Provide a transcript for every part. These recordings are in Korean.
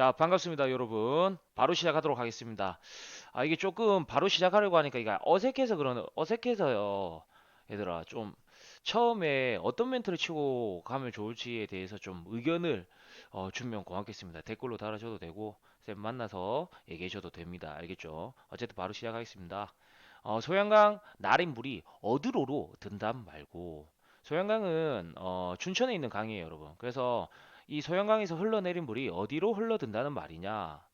자, 반갑습니다, 여러분. 바로 시작하도록 하겠습니다. 아, 이게 조금 바로 시작하려고 하니까 이게 어색해서 그러는, 어색해서요. 얘들아, 좀 처음에 어떤 멘트를 치고 가면 좋을지에 대해서 좀 의견을 어, 주면 고맙겠습니다. 댓글로 달아줘도 되고, 쌤 만나서 얘기해 줘도 됩니다. 알겠죠? 어쨌든 바로 시작하겠습니다. 어, 소양강 나린 물이 어디로로 든단 말고, 소양강은 어, 춘천에 있는 강이에요, 여러분. 그래서 이 소양강에서 흘러내린 물이 어디로 흘러든다는 말이냐?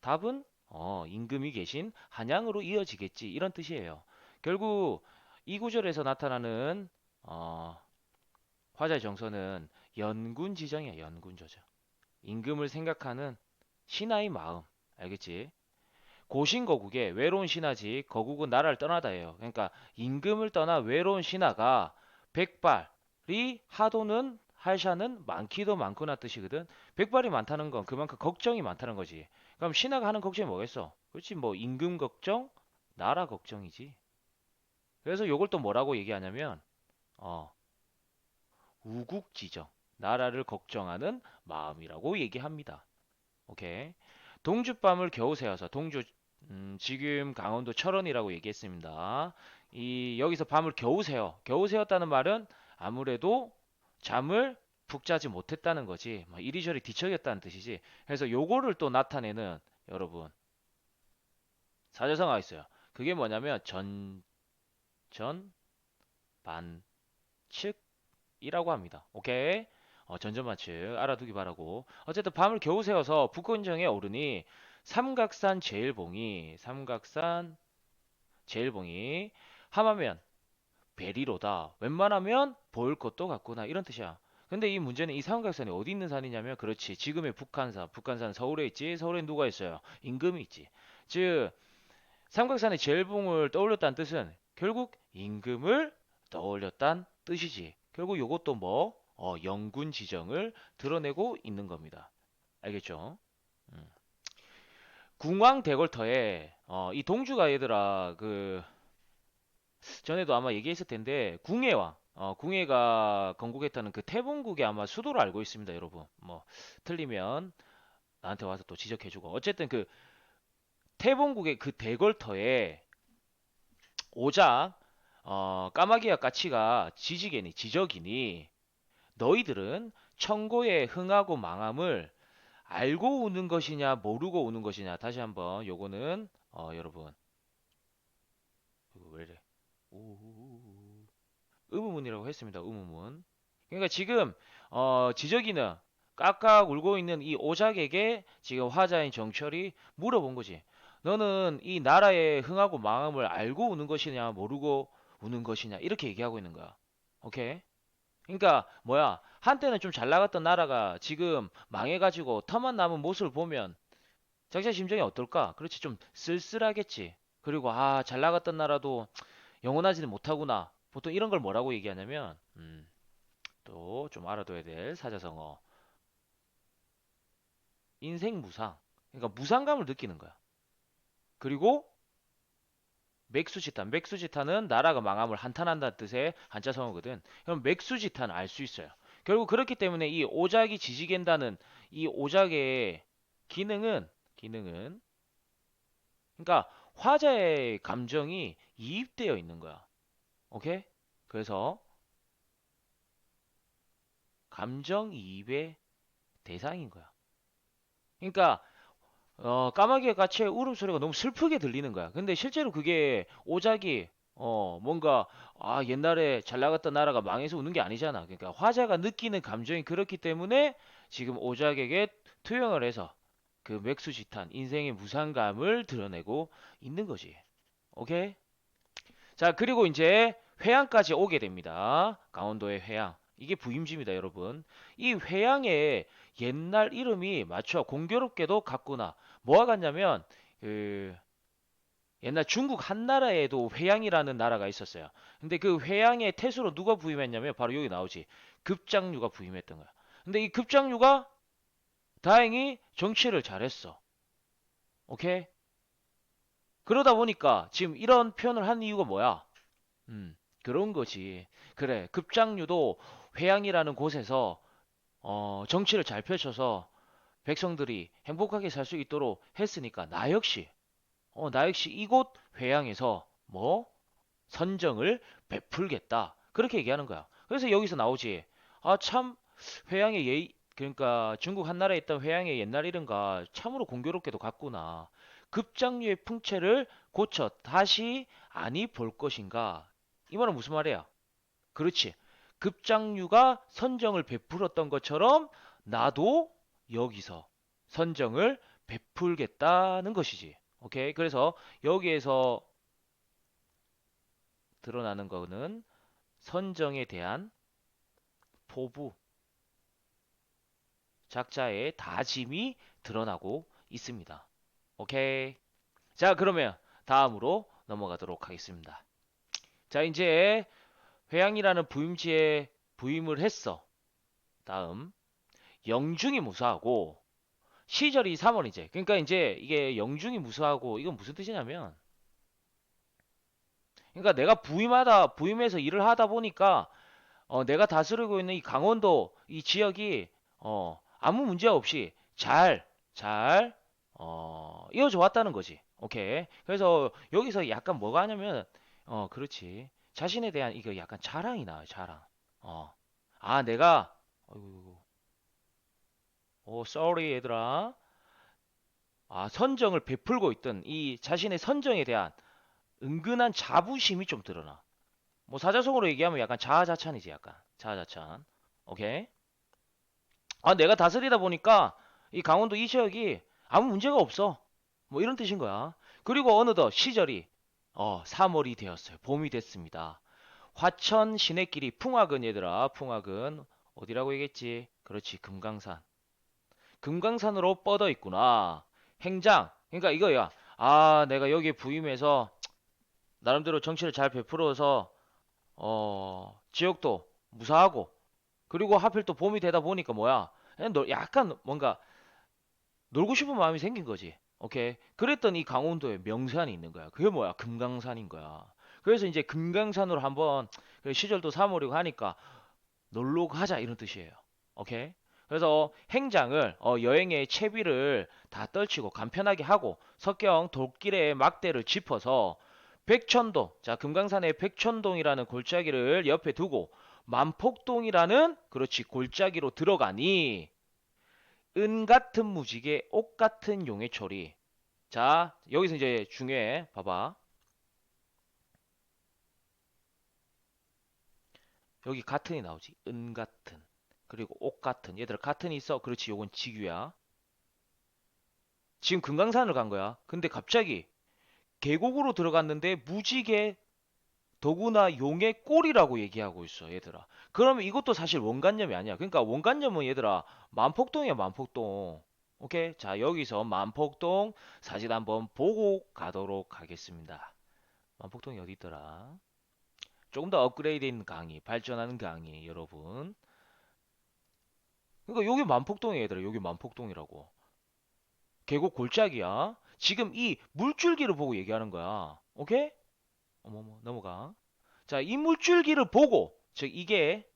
답은 어, 임금이 계신 한양으로 이어지겠지 이런 뜻이에요. 결국 이 구절에서 나타나는 어, 화자의 정서는 연군 지정이야. 연군 조정. 임금을 생각하는 신하의 마음. 알겠지? 고신 거국에 외로운 신하지 거국은 나라를 떠나다예요. 그러니까 임금을 떠나 외로운 신하가 백발이 하도는 할샤는 많기도 많구나 뜻이거든. 백발이 많다는 건 그만큼 걱정이 많다는 거지. 그럼 신하가 하는 걱정이 뭐겠어? 그렇지 뭐 임금 걱정, 나라 걱정이지. 그래서 요걸 또 뭐라고 얘기하냐면 어 우국지정 나라를 걱정하는 마음이라고 얘기합니다. 오케이. 동주밤을 겨우 새어서 동주 음, 지금 강원도 철원이라고 얘기했습니다. 이 여기서 밤을 겨우 새어 겨우 새었다는 말은 아무래도 잠을 푹 자지 못했다는 거지. 뭐 이리저리 뒤척였다는 뜻이지. 그래서 요거를 또 나타내는 여러분 사자성어가 있어요. 그게 뭐냐면 전, 전, 반, 측이라고 합니다. 오케이? 어, 전전반측 알아두기 바라고. 어쨌든 밤을 겨우 새어서 북건정에 오르니 삼각산 제일봉이 삼각산 제일봉이 함하면 베리로다. 웬만하면 보일 것도 같구나. 이런 뜻이야. 근데 이 문제는 이 삼각산이 어디 있는 산이냐면 그렇지. 지금의 북한산. 북한산 서울에 있지. 서울에 누가 있어요? 임금이 있지. 즉 삼각산의 제일봉을 떠올렸다는 뜻은 결국 임금을 떠올렸다는 뜻이지. 결국 이것도 뭐 어, 영군 지정을 드러내고 있는 겁니다. 알겠죠? 음. 궁왕 대궐터에 어, 이 동주가 얘들아 그 전에도 아마 얘기했을 텐데 궁예왕 어, 궁예가 건국했다는 그 태봉국의 아마 수도를 알고 있습니다, 여러분. 뭐 틀리면 나한테 와서 또 지적해주고. 어쨌든 그 태봉국의 그 대궐터에 오작 어, 까마귀와 까치가 지지개니 지적이니 너희들은 청고의 흥하고 망함을 알고 우는 것이냐 모르고 우는 것이냐. 다시 한번 요거는 어, 여러분. 이거 왜 이래? 우- 의문문이라고 했습니다 의문문 그러니까 지금 어, 지적이는 깍깍 울고 있는 이 오작에게 지금 화자인 정철이 물어본 거지 너는 이 나라의 흥하고 망함을 알고 우는 것이냐 모르고 우는 것이냐 이렇게 얘기하고 있는 거야 오케이 그러니까 뭐야 한때는 좀 잘 나갔던 나라가 지금 망해가지고 터만 남은 모습을 보면 자기자 심정이 어떨까? 그렇지 좀 쓸쓸하겠지. 그리고 아 잘 나갔던 나라도 영원하지는 못하구나. 보통 이런 걸 뭐라고 얘기하냐면 음, 또 좀 알아둬야 될 사자성어 인생 무상. 그러니까 무상감을 느끼는 거야. 그리고 맥수지탄. 맥수지탄은 나라가 망함을 한탄한다는 뜻의 한자성어거든. 그럼 맥수지탄 알 수 있어요. 결국 그렇기 때문에 이 오작이 지지갠다는 이 오작의 기능은 기능은 그러니까 화자의 감정이 이입되어 있는 거야. 오케이? 그래서 감정이입의 대상인 거야. 그러니까 어, 까마귀와 까치의 울음소리가 너무 슬프게 들리는 거야. 근데 실제로 그게 오작이 어, 뭔가 아, 옛날에 잘 나갔던 나라가 망해서 우는 게 아니잖아. 그러니까 화자가 느끼는 감정이 그렇기 때문에 지금 오작에게 투영을 해서 그 맥수지탄 인생의 무상감을 드러내고 있는 거지. 오케이? 자, 그리고 이제 회양까지 오게 됩니다. 강원도의 회양. 이게 부임지입니다, 여러분. 이 회양의 옛날 이름이 맞춰 공교롭게도 같구나. 뭐가 같냐면 그 옛날 중국 한나라에도 회양이라는 나라가 있었어요. 근데 그 회양의 태수로 누가 부임했냐면 바로 여기 나오지. 급장류가 부임했던 거야. 근데 이 급장류가 다행히 정치를 잘했어. 오케이? 그러다 보니까 지금 이런 표현을 한 이유가 뭐야? 음, 그런 거지. 그래, 급장류도 회양이라는 곳에서 어, 정치를 잘 펼쳐서 백성들이 행복하게 살 수 있도록 했으니까 나 역시 어, 나 역시 이곳 회양에서 뭐 선정을 베풀겠다. 그렇게 얘기하는 거야. 그래서 여기서 나오지. 아, 참 회양의 예의 그러니까 중국 한나라에 있던 회양의 옛날 이름과 참으로 공교롭게도 같구나. 급장류의 풍채를 고쳐 다시 아니 볼 것인가? 이 말은 무슨 말이야? 그렇지. 급장류가 선정을 베풀었던 것처럼 나도 여기서 선정을 베풀겠다는 것이지. 오케이. 그래서 여기에서 드러나는 거는 선정에 대한 포부, 작자의 다짐이 드러나고 있습니다. 오케이. 자, 그러면 다음으로 넘어가도록 하겠습니다. 자, 이제 회양이라는 부임지에 부임을 했어. 다음 영중이 무사하고 시절이 3월이제. 그러니까 이제 이게 영중이 무사하고 이건 무슨 뜻이냐면 그러니까 내가 부임하다 부임해서 일을 하다 보니까 어, 내가 다스리고 있는 이 강원도 이 지역이 어, 아무 문제 없이 잘 잘 어, 이어져 왔다는 거지. 오케이. 그래서 여기서 약간 뭐가 하냐면 어, 그렇지. 자신에 대한 이거 약간 자랑이 나와요. 자랑. 어. 아, 내가 어이구, 오, sorry 얘들아. 아, 선정을 베풀고 있던 이 자신의 선정에 대한 은근한 자부심이 좀 드러나. 뭐 사자성어로 얘기하면 약간 자아자찬이지, 약간 자아자찬. 오케이. 아, 내가 다스리다 보니까 이 강원도 이 지역이 아무 문제가 없어. 뭐 이런 뜻인 거야. 그리고 어느덧 시절이 어, 3월이 되었어요. 봄이 됐습니다. 화천 시내길이 풍화근 얘들아, 풍화근 어디라고 얘기했지? 그렇지, 금강산. 금강산으로 뻗어 있구나. 행장. 그러니까 이거야. 아, 내가 여기에 부임해서 나름대로 정치를 잘 베풀어서 어, 지역도 무사하고 그리고 하필 또 봄이 되다 보니까 뭐야? 약간 뭔가 놀고 싶은 마음이 생긴 거지. 오케이. 그랬더니 강원도에 명산이 있는 거야. 그게 뭐야? 금강산인 거야. 그래서 이제 금강산으로 한번 시절도 3월이고 하니까 놀러 가자 이런 뜻이에요. 오케이. 그래서 행장을 어, 여행의 채비를 다 떨치고 간편하게 하고 석경 돌길에 막대를 짚어서 백천동 자 금강산의 백천동이라는 골짜기를 옆에 두고 만폭동이라는 그렇지 골짜기로 들어가니 은 같은 무지개 옥 같은 용의 초리. 자 여기서 이제 중요해 봐봐. 여기 같은이 나오지. 은 같은. 그리고 옥 같은. 얘들아 같은이 있어. 그렇지 요건 지규야. 지금 금강산을 간 거야. 근데 갑자기 계곡으로 들어갔는데 무지개 더구나 용의 꼴이라고 얘기하고 있어 얘들아. 그러면 이것도 사실 원관념이 아니야. 그러니까 원관념은 얘들아 만폭동이야 만폭동. 오케이? 자 여기서 만폭동 사진 한번 보고 가도록 하겠습니다. 만폭동이 어디 있더라? 조금 더 업그레이드된 강의 발전하는 강의 여러분. 그러니까 여기 만폭동이야 얘들아. 여기 만폭동이라고. 계곡 골짜기야. 지금 이 물줄기를 보고 얘기하는 거야. 오케이 어머머 넘어가. 자 이 물줄기를 보고 즉 이게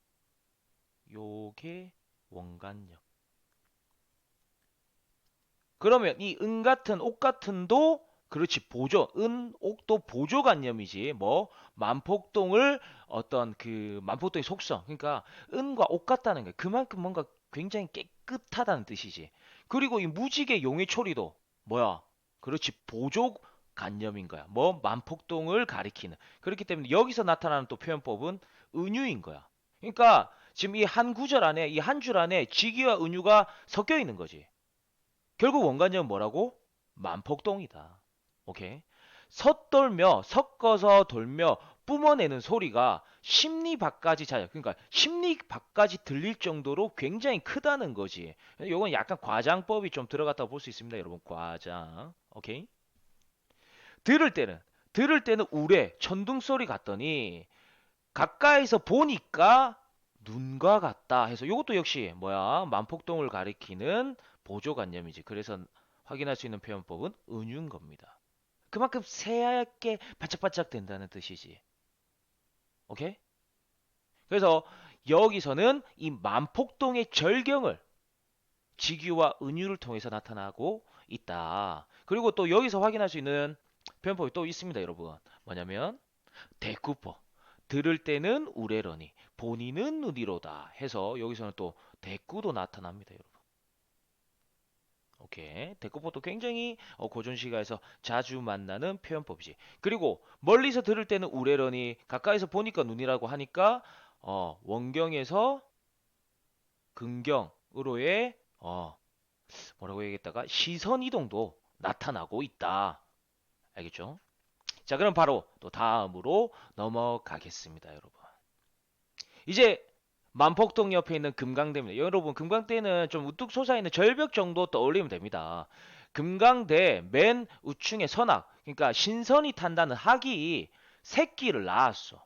요게 원간력. 그러면 이 은 같은 옥 같은도 그렇지 보조 은 옥도 보조관념이지 뭐 만폭동을 어떤 그 만폭동의 속성 그러니까 은과 옥 같다는 게 그만큼 뭔가 굉장히 깨끗하다는 뜻이지. 그리고 이 무지개 용의 초리도 뭐야? 그렇지 보조 관념인 거야 뭐 만폭동을 가리키는 그렇기 때문에 여기서 나타나는 또 표현법은 은유인 거야 그러니까 지금 이 한 구절 안에 이 한 줄 안에 지기와 은유가 섞여 있는 거지 결국 원관념은 뭐라고 만폭동이다 오케이. 섣돌며 섞어서 돌며 뿜어내는 소리가 심리 밖까지 자 그러니까 심리 밖까지 들릴 정도로 굉장히 크다는 거지. 이건 약간 과장법이 좀 들어갔다고 볼 수 있습니다, 여러분. 과장. 오케이? 들을 때는 들을 때는 우레 천둥 소리 같더니 가까이서 보니까 눈과 같다 해서 이것도 역시 뭐야 만폭동을 가리키는 보조관념이지. 그래서 확인할 수 있는 표현법은 은유인 겁니다. 그만큼 새하얗게 반짝반짝 된다는 뜻이지. 오케이? 그래서 여기서는 이 만폭동의 절경을 직유와 은유를 통해서 나타나고 있다. 그리고 또 여기서 확인할 수 있는 표현법이 또 있습니다, 여러분. 뭐냐면 대꾸법. 들을 때는 우레러니, 본인은 누리로다 해서 여기서는 또 대꾸도 나타납니다, 여러분. 오케이. 대꾸법도 굉장히 어, 고전시가에서 자주 만나는 표현법이지. 그리고 멀리서 들을 때는 우레러니, 가까이서 보니까 눈이라고 하니까 어, 원경에서 근경으로의 어, 뭐라고 얘기했다가 시선 이동도 나타나고 있다. 알겠죠? 자, 그럼 바로 또 다음으로 넘어가겠습니다, 여러분. 이제 만폭동 옆에 있는 금강대입니다. 여러분, 금강대는 좀 우뚝 솟아 있는 절벽 정도 떠올리면 됩니다. 금강대 맨 우층에 선악, 그러니까 신선이 탄다는 학이 새끼를 낳았어.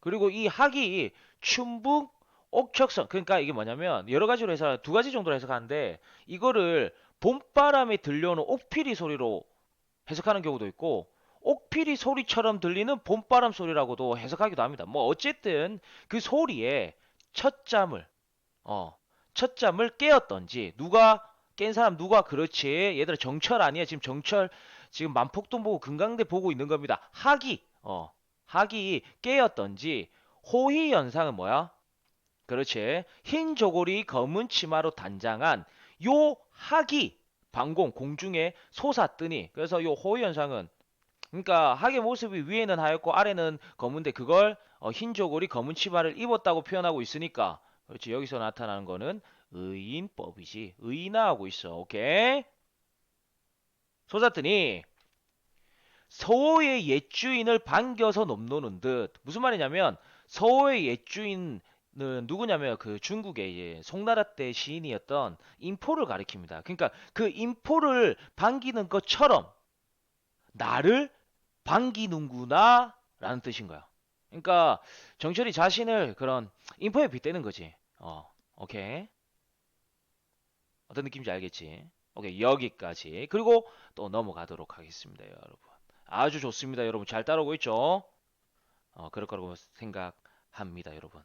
그리고 이 학이 춘북 옥척선, 그러니까 이게 뭐냐면 여러 가지로 해서 두 가지 정도로 해석하는데 이거를 봄바람에 들려오는 옥피리 소리로 해석하는 경우도 있고 옥피리 소리처럼 들리는 봄바람 소리라고도 해석하기도 합니다. 뭐 어쨌든 그 소리에 첫 잠을 어 첫 잠을 깨었던지 누가 깬 사람 누가 그렇지 얘들아 정철 아니야 지금 정철 지금 만폭동 보고 금강대 보고 있는 겁니다. 학이 어 학이 깨었던지 호희 현상은 뭐야? 그렇지 흰 조골이 검은 치마로 단장한 요 학이 방공 공중에 솟았더니 그래서 요 호희 현상은 그러니까 학의 모습이 위에는 하얗고 아래는 검은데 그걸 어, 흰 조골이 검은 치마를 입었다고 표현하고 있으니까 그렇지. 여기서 나타나는 거는 의인법이지. 의인화하고 있어. 오케이? 솟았더니 서호의 옛주인을 반겨서 넘노는 듯. 무슨 말이냐면 서호의 옛주인 은 누구냐면 그 중국의 이제 송나라 때 시인이었던 인포를 가리킵니다. 그러니까 그 인포를 반기는 것처럼 나를 반기는구나 라는 뜻인 거야. 그러니까 정철이 자신을 그런 인포에 빗대는 거지. 어, 오케이. 어떤 느낌인지 알겠지? 오케이, 여기까지. 그리고 또 넘어가도록 하겠습니다, 여러분. 아주 좋습니다, 여러분. 잘 따라오고 있죠? 어, 그럴 거라고 생각합니다, 여러분.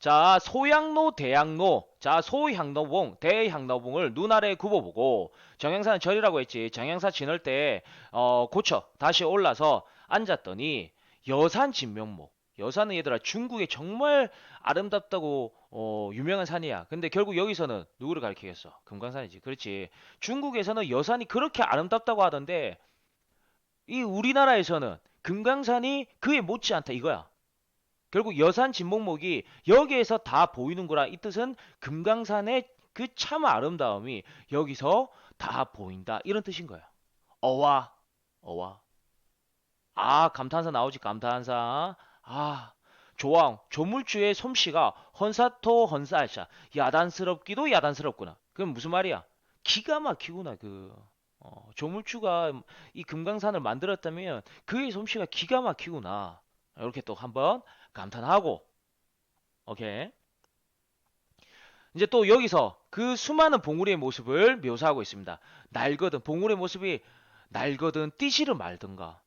음. 자, 소양로, 대양로. 자, 소향로봉, 대향로봉을 눈 아래 굽어보고 정양사는 절이라고 했지. 정양사 지낼 때 어, 고쳐 다시 올라서 앉았더니 여산 진명목. 여산은 얘들아 중국에 정말 아름답다고 어, 유명한 산이야. 근데 결국 여기서는 누구를 가리키겠어? 금강산이지. 그렇지. 중국에서는 여산이 그렇게 아름답다고 하던데 이 우리나라에서는 금강산이 그에 못지않다 이거야. 결국 여산 진목목이 여기에서 다 보이는구나. 이 뜻은 금강산의 그 참 아름다움이 여기서 다 보인다. 이런 뜻인 거야. 어와, 어와. 아, 감탄사 나오지, 감탄사. 아, 조왕, 조물주의 솜씨가 헌사토 헌사샤. 야단스럽기도 야단스럽구나. 그럼 무슨 말이야? 기가 막히구나, 그. 어, 조물주가 이 금강산을 만들었다면 그의 솜씨가 기가 막히구나. 이렇게 또 한번 감탄하고, 오케이. 이제 또 여기서 그 수많은 봉우리의 모습을 묘사하고 있습니다. 날거든, 봉우리의 모습이 날거든 뛰지를 말든가,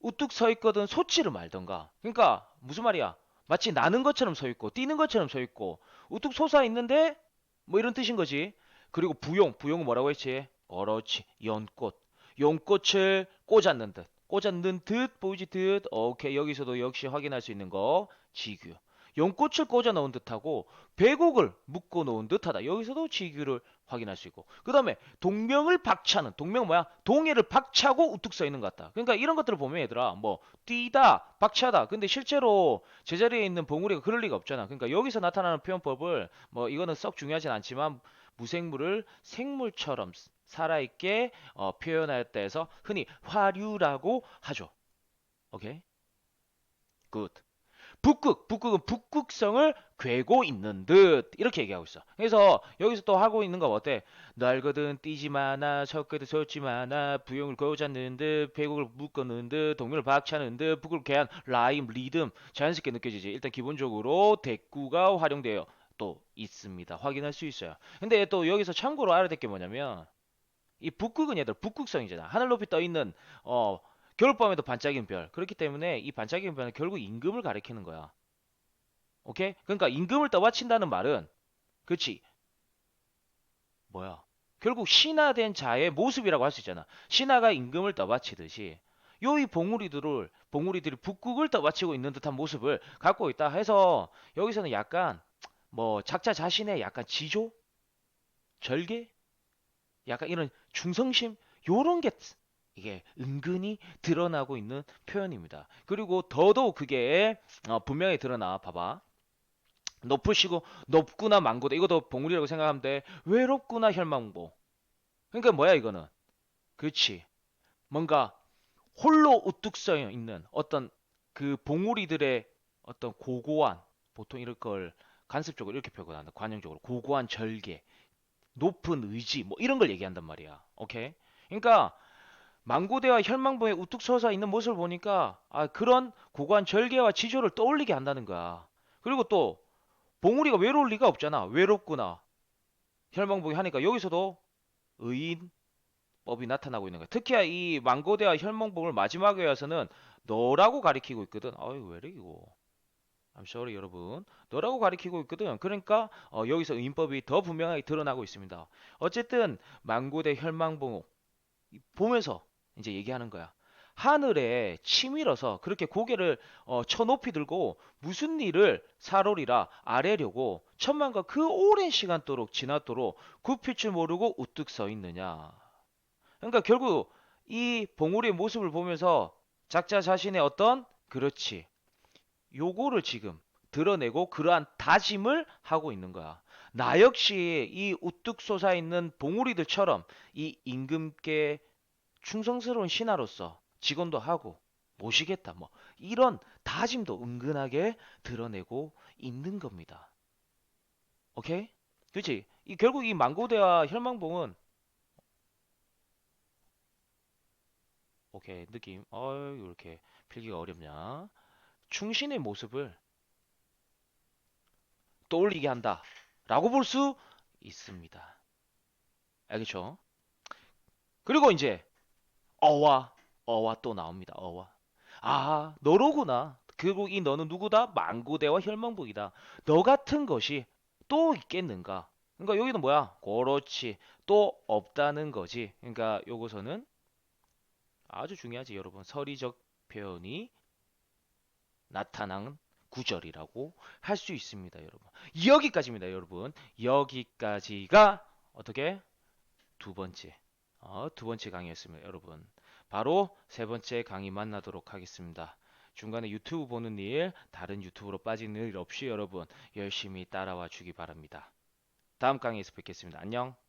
우뚝 서 있거든 솟지를 말든가. 그러니까 무슨 말이야? 마치 나는 것처럼 서 있고, 뛰는 것처럼 서 있고, 우뚝 솟아 있는데 뭐 이런 뜻인 거지. 그리고 부용, 부용은 뭐라고 했지? 그렇지, 연꽃. 연꽃을 꽂았는 듯. 꽂았는 듯 보이지 듯. 오케이 여기서도 역시 확인할 수 있는 거 지규. 연꽃을 꽂아 놓은 듯하고 배곡을 묶어 놓은 듯하다. 여기서도 지규를 확인할 수 있고. 그 다음에 동명을 박차는 동명 뭐야? 동해를 박차고 우뚝 서 있는 것 같다. 그러니까 이런 것들을 보면 얘들아 뭐 뛰다, 박차다. 근데 실제로 제자리에 있는 봉우리가 그럴 리가 없잖아. 그러니까 여기서 나타나는 표현법을 뭐 이거는 썩 중요하진 않지만 무생물을 생물처럼 살아있게 어, 표현하였다 해서 흔히 화류라고 하죠. 오케이? 굿. 북극, 북극은 북극성을 괴고 있는 듯 이렇게 얘기하고 있어. 그래서 여기서 또 하고 있는 거 어때? 날거든 뛰지 마나 섞거든 솟지 마나 부용을 거우잡는 듯 배곡을 묶어놓은 듯 동료를 박차는 듯 북을 개한 라임 리듬 자연스럽게 느껴지지. 일단 기본적으로 대꾸가 활용되어 또 있습니다. 확인할 수 있어요. 근데 또 여기서 참고로 알아야 될 게 뭐냐면 이 북극은 얘들 북극성이잖아. 하늘 높이 떠 있는 어 겨울밤에도 반짝이는 별. 그렇기 때문에 이 반짝이는 별은 결국 임금을 가리키는 거야. 오케이? 그러니까 임금을 떠받친다는 말은 그치? 뭐야? 결국 신화된 자의 모습이라고 할 수 있잖아. 신하가 임금을 떠받치듯이 요이 봉우리들을 봉우리들이 북극을 떠받치고 있는 듯한 모습을 갖고 있다 해서 여기서는 약간 뭐 작자 자신의 약간 지조, 절개, 약간 이런 중성심 요런 게 이게 은근히 드러나고 있는 표현입니다. 그리고 더더욱 그게 어, 분명히 드러나 봐봐. 높으시고 높구나 망고다 이것도 봉우리라고 생각하면 돼. 외롭구나 혈망보. 그러니까 뭐야 이거는? 그렇지. 뭔가 홀로 우뚝 서 있는 어떤 그 봉우리들의 어떤 고고한 보통 이럴 걸 간습적으로 이렇게 표현한다. 관용적으로 고고한 절개, 높은 의지 뭐 이런 걸 얘기한단 말이야. 오케이? 그러니까 망고대와 혈망봉에 우뚝 서서 있는 모습을 보니까 아 그런 고고한 절개와 지조를 떠올리게 한다는 거야. 그리고 또 봉우리가 외로울 리가 없잖아. 외롭구나. 혈망봉이 하니까 여기서도 의인법이 나타나고 있는 거야. 특히 이 망고대와 혈망봉을 마지막에 와서는 너라고 가리키고 있거든. 아유 왜래 이거. I'm sorry 여러분. 너라고 가리키고 있거든. 그러니까 어, 여기서 의인법이 더 분명하게 드러나고 있습니다. 어쨌든 망고대 혈망봉 보면서 이제 얘기하는 거야. 하늘에 치밀어서 그렇게 고개를 어, 쳐 높이 들고 무슨 일을 사로리라 아래려고 천만과 그 오랜 시간 도록 지났도록 굽힐 줄 모르고 우뚝 서 있느냐. 그러니까 결국 이 봉우리의 모습을 보면서 작자 자신의 어떤 그렇지 요거를 지금 드러내고 그러한 다짐을 하고 있는 거야. 나 역시 이 우뚝 솟아 있는 봉우리들처럼 이 임금께 충성스러운 신하로서 직원도 하고 모시겠다. 뭐 이런 다짐도 은근하게 드러내고 있는 겁니다. 오케이? 그렇지? 이 결국 이 망고대와 혈망봉은 오케이 느낌 어이 이렇게 필기가 어렵냐 충신의 모습을 떠올리게 한다 라고 볼 수 있습니다 알겠죠? 그리고 이제 어와 어와 또 나옵니다. 어와. 아, 너로구나. 결국 이 너는 누구다? 망구대와 혈망북이다. 너 같은 것이 또 있겠는가? 그러니까 여기는 뭐야? 그렇지. 또 없다는 거지. 그러니까 요거서는 아주 중요하지, 여러분. 서리적 표현이 나타난 구절이라고 할 수 있습니다, 여러분. 여기까지입니다, 여러분. 여기까지가 어떻게 두 번째, 어, 두 번째 강의였습니다, 여러분. 바로 세 번째 강의 만나도록 하겠습니다. 중간에 유튜브 보는 일, 다른 유튜브로 빠지는 일 없이 여러분 열심히 따라와 주기 바랍니다. 다음 강의에서 뵙겠습니다. 안녕.